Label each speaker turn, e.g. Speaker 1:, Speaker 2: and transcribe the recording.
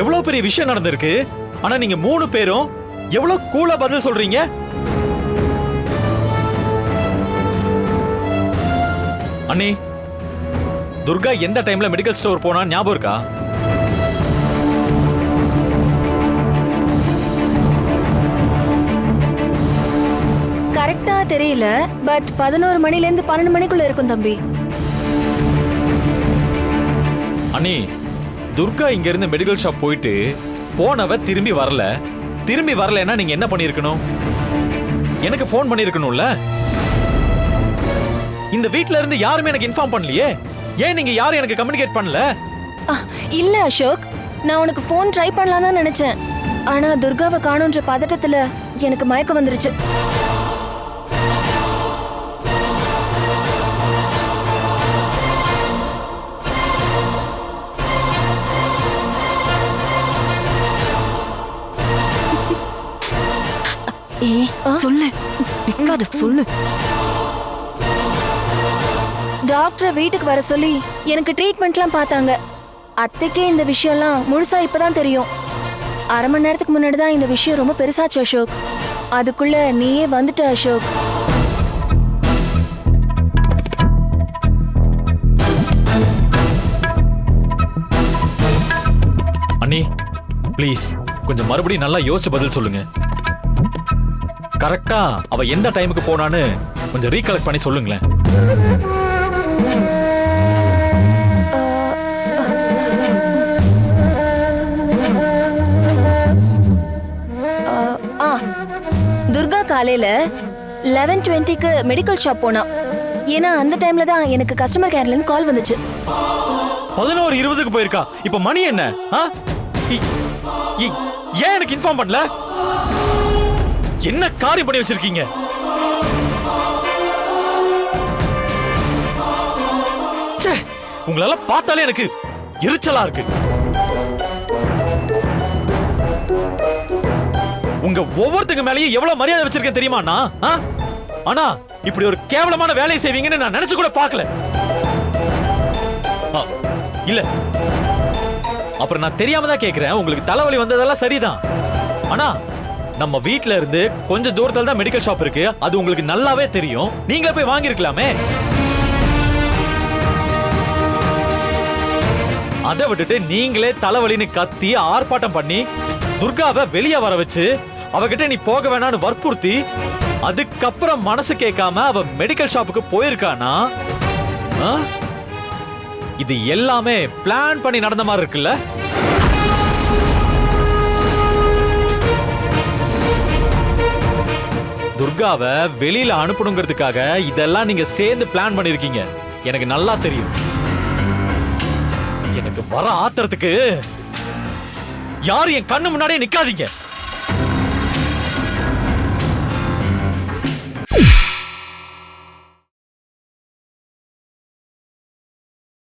Speaker 1: எவ்வளவு பெரிய விஷயம் நடந்திருக்கு? ஆனா நீங்க மூணு பேரும் எவ்வளவு கூலா பதில் சொல்றீங்க? அண்ணி துர்கா எந்த டைம்ல மெடிக்கல் ஸ்டோர் போனா ஞாபகம் இருக்கா?
Speaker 2: கரெக்டா தெரியல பட் பதினோரு மணில இருந்து பன்னெண்டு மணிக்குள்ள இருக்கும் தம்பி.
Speaker 1: அண்ணி துர்கா இங்கேருந்து மெடிக்கல் ஷாப் போயிட்டு போனவ திரும்பி வரல. திரும்பி வரலைன்னா நீங்க என்ன பண்ணிருக்கணும் எனக்கு ஃபோன் பண்ணிருக்கணும்ல இந்த வீட்ல இருந்து யாருமே எனக்கு இன்ஃபார்ம் பண்ணலையே? ஏன் நீங்க யாரும் எனக்கு கம்யூனிகேட் பண்ணல?
Speaker 2: இல்ல அசோக். நான் உனக்கு ஃபோன் ட்ரை பண்ணலாம் தான் நினைச்சேன். ஆனா துர்காவை காணுன்ற பதட்டத்துல எனக்கு மயக்கம் வந்துருச்சு.
Speaker 3: ஏய் சொல்லு. நிக்காத சொல்லு.
Speaker 2: டாக்டரை வீட்டுக்கு வர சொல்லி எனக்கு ட்ரீட்மெண்ட்லாம் பார்த்தாங்க. அத்தைக்கே இந்த விஷயம்லாம் முழுசா இப்பதான் தெரியும். அரை மணி நேரத்துக்கு முன்னாடி தான் இந்த விஷயம் ரொம்ப பெருசாச்சு அசோக். அதுக்குள்ள நீயே வந்துட்ட அசோக்.
Speaker 1: அண்ணி ப்ளீஸ் கொஞ்சம் மறுபடியும் நல்லா யோசிச்சு பதில் சொல்லுங்க. கரெக்டா அவ எந்த டைமுக்கு போனான்னு கொஞ்சம் ரீகலெக்ட் பண்ணி சொல்லுங்களேன்.
Speaker 2: ஆ துர்கா காலையில லெவன் டுவெண்ட்டிக்கு மெடிக்கல் ஷாப் போனா. ஏன்னா அந்த டைம்ல தான் எனக்கு கஸ்டமர் கேர்ல இருந்து கால் வந்துச்சு.
Speaker 1: பதினோரு இருபதுக்கு போயிருக்கா. இப்ப மணி என்ன? ஆ? இ- இ- ஏன் எனக்கு இன்ஃபார்ம் பண்ணல? என்ன காரியம் பண்ணி வச்சிருக்கீங்க? ச்சே, பார்த்தாலே எனக்கு எரிச்சலா இருக்கு. உங்க ஒவ்வொருத்தங்க மேலயும் எவ்வளவு மரியாதை வச்சிருக்கேன் தெரியுமா ஆ? ஆனா இப்படி ஒரு கேவலமான வேலையை செய்வீங்கன்னு நான் நினைச்சு கூட பார்க்கல. இல்ல. அப்புறம் நான் தெரியாம தான் கேக்குறேன். உங்களுக்கு தலைவலி வந்ததெல்லாம் சரிதான். ஆனா நம்ம வீட்ல இருந்து கொஞ்சம் தூரத்துல தான் மெடிக்கல் ஷாப் இருக்கு. அது உங்களுக்கு நல்லாவே தெரியும். நீங்களே போய் வாங்கியிருக்கலாமே அதை விட்டுட்டு நீங்களே தலைவலின்னு கத்தி ஆர்ப்பாட்டம் பண்ணி துர்காவை வெளியே வர வச்சு அவகிட்ட நீ போக வேணாம்னு வற்புறுத்தி அதுக்கப்புறம் மனசு கேட்காம அவ மெடிக்கல் ஷாப்புக்கு போயிருக்கானா? இது எல்லாமே பிளான் பண்ணி நடந்த மாதிரி இருக்குல்ல? துர்காவை வெளியில அனுப்பணுங்கிறதுக்காக இதெல்லாம் நீங்க சேர்ந்து பிளான் பண்ணிருக்கீங்க. எனக்கு நல்லா தெரியும். எனக்கு வர ஆத்திரத்துக்கு யாரும் என் கண்ணு முன்னாடியே நிக்காதீங்க.